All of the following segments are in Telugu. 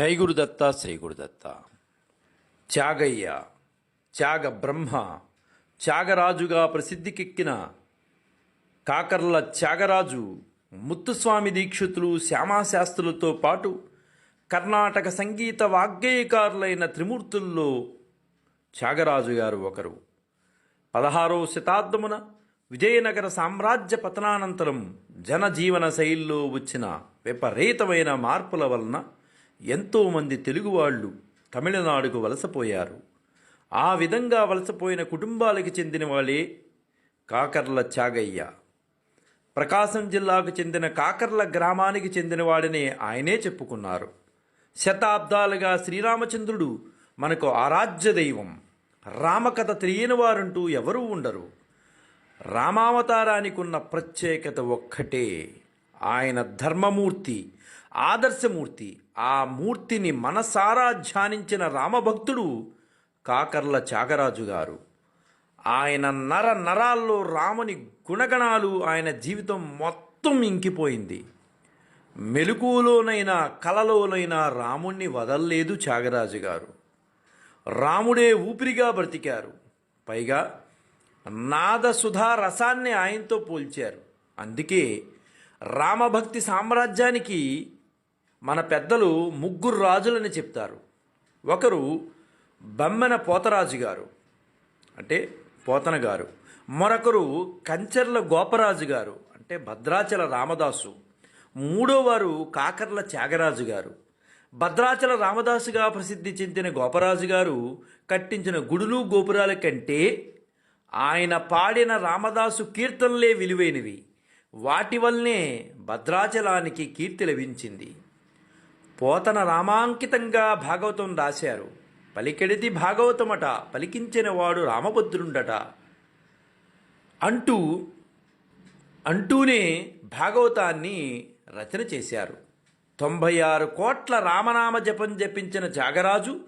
జై గురుదత్త శ్రీ గురుదత్త త్యాగయ్య త్యాగ బ్రహ్మ త్యాగరాజుగా ప్రసిద్ధికెక్కిన కాకర్ల త్యాగరాజు ముత్తుస్వామి దీక్షితులు శ్యామాశాస్త్రులతో పాటు కర్ణాటక సంగీత వాగ్గేయకారులైన త్రిమూర్తుల్లో త్యాగరాజు గారు ఒకరు. పదహారవ శతాబ్దమున విజయనగర సామ్రాజ్య పతనానంతరం జనజీవన శైలిలో వచ్చిన విపరీతమైన మార్పుల వలన ఎంతోమంది తెలుగువాళ్ళు తమిళనాడుకు వలసపోయారు. ఆ విధంగా వలసపోయిన కుటుంబాలకు చెందిన వాళ్ళే కాకర్ల త్యాగయ్య ప్రకాశం జిల్లాకు చెందిన కాకర్ల గ్రామానికి చెందినవాడనే ఆయనే చెప్పుకున్నారు. శతాబ్దాలుగా శ్రీరామచంద్రుడు మనకు ఆరాధ్య దైవం. రామకథ తెలియని వారంటూ ఎవరూ ఉండరు. రామావతారానికి ఉన్న ప్రత్యేకత ఒక్కటే. ఆయన ధర్మమూర్తి ఆదర్శమూర్తి. ఆ మూర్తిని మనసారా ధ్యానించిన రామభక్తుడు కాకర్ల త్యాగరాజు గారు. ఆయన నర నరాల్లో రాముని గుణగణాలు ఆయన జీవితం మొత్తం ఇంకిపోయింది. మెలకువలోనైనా కలలోనైనా రాముణ్ణి వదల్లేదు త్యాగరాజు గారు. రాముడే ఊపిరిగా బ్రతికారు. పైగా నాదసుధా రసాన్ని ఆయనతో పోల్చారు. అందుకే రామభక్తి సామ్రాజ్యానికి మన పెద్దలు ముగ్గురు రాజులని చెప్తారు. ఒకరు బమ్మెన పోతరాజు గారు అంటే పోతన గారు. మరొకరు కంచర్ల గోపరాజు గారు అంటే భద్రాచల రామదాసు. మూడోవారు కాకర్ల త్యాగరాజు గారు. భద్రాచల రామదాసుగా ప్రసిద్ధి చెందిన గోపరాజు గారు కట్టించిన గుడులు గోపురాల కంటే ఆయన పాడిన రామదాసు కీర్తనలే విలువైనవి. వాటి వల్లనే భద్రాచలానికి కీర్తి లభించింది. పోతన రామాంకితంగా భాగవతం రాశారు. పలికెడిది భాగవతమట పలికించిన వాడు రామభద్రుండట. అంటూ అంటూనే భాగవతాన్ని రచన చేశారు. తొంభై ఆరు కోట్ల రామనామ జపం జపించిన త్యాగరాజు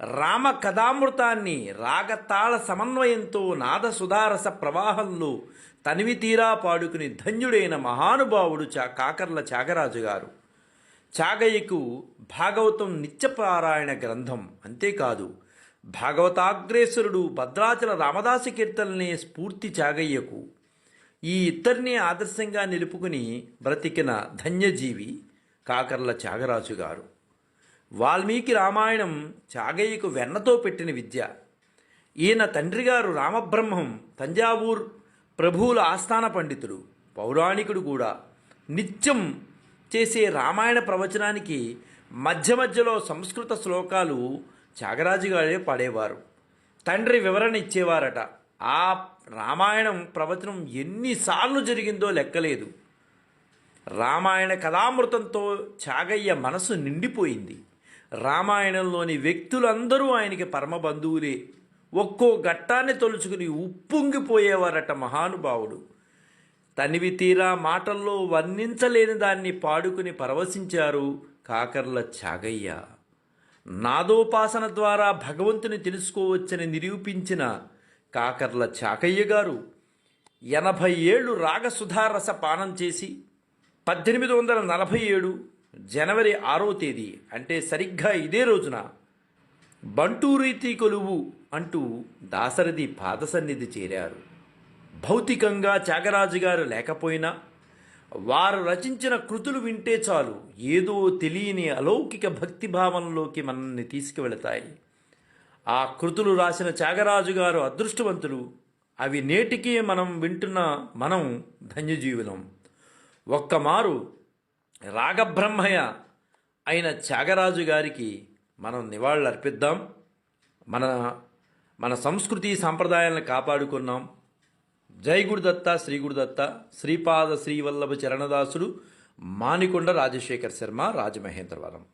రామ కథామృతాన్ని రాగతాళ సమన్వయంతో నాద సుధారస ప్రవాహంలో తనివి తీరా పాడుకుని ధన్యుడైన మహానుభావుడు చా కాకర్ల త్యాగరాజు గారు. చాగయ్యకు భాగవతం నిత్యపారాయణ గ్రంథం అంతేకాదు భాగవతాగ్రేసరుడు భద్రాచల రామదాసు కీర్తలనే స్ఫూర్తి చాగయ్యకు ఈ ఇద్దరిని ఆదర్శంగా నిలుపుకుని బ్రతికిన ధన్యజీవి కాకర్ల త్యాగరాజు గారు. వాల్మీకి రామాయణం చాగయ్యకు వెన్నతో పెట్టిన విద్య. ఈయన తండ్రిగారు రామబ్రహ్మం తంజావూర్ ప్రభువుల ఆస్థాన పండితుడు పౌరాణికుడు కూడా. నిత్యం చేసే రామాయణ ప్రవచనానికి మధ్య మధ్యలో సంస్కృత శ్లోకాలు త్యాగరాజు గారే పాడేవారు. తండ్రి వివరణ ఇచ్చేవారట. ఆ రామాయణం ప్రవచనం ఎన్నిసార్లు జరిగిందో లెక్కలేదు. రామాయణ కథామృతంతో చాగయ్య మనసు నిండిపోయింది. రామాయణంలోని వ్యక్తులందరూ ఆయనకి పరమ బంధువులే. ఒక్కో ఘట్టాన్ని తొలుచుకుని ఉప్పొంగిపోయేవారట మహానుభావుడు. తనివి తీరా మాటల్లో వర్ణించలేని దాన్ని పాడుకుని పరవశించారు కాకర్ల చాగయ్య. నాదోపాసన ద్వారా భగవంతుని తెలుసుకోవచ్చని నిరూపించిన కాకర్ల చాకయ్య గారు ఎనభై ఏళ్ళు రాగసుధారస పానం చేసి పద్దెనిమిది వందల నలభై ఏడు జనవరి ఆరో తేదీ అంటే సరిగ్గా ఇదే రోజున బంటూరీతి కొలువు అంటూ దాసరథి పాదసన్నిధి చేరారు. భౌతికంగా త్యాగరాజు గారు లేకపోయినా వారు రచించిన కృతులు వింటే చాలు ఏదో తెలియని అలౌకిక భక్తిభావంలోకి మనల్ని తీసుకువెళతాయి. ఆ కృతులు రాసిన త్యాగరాజు గారు అదృష్టవంతులు. అవి నేటికి మనం వింటున్న మనం ధన్యజీవులం. ఒక్కమారు రాగబ్రహ్మయ్య అయిన త్యాగరాజు గారికి మనం నివాళులు అర్పిద్దాం మన మన సంస్కృతి సాంప్రదాయాలను కాపాడుకున్నాం. జై గురుదత్త శ్రీ గురుదత్త శ్రీపాద శ్రీవల్లభ చరణదాసుడు మానికొండ రాజశేఖర్ శర్మ రాజమహేంద్రవరం.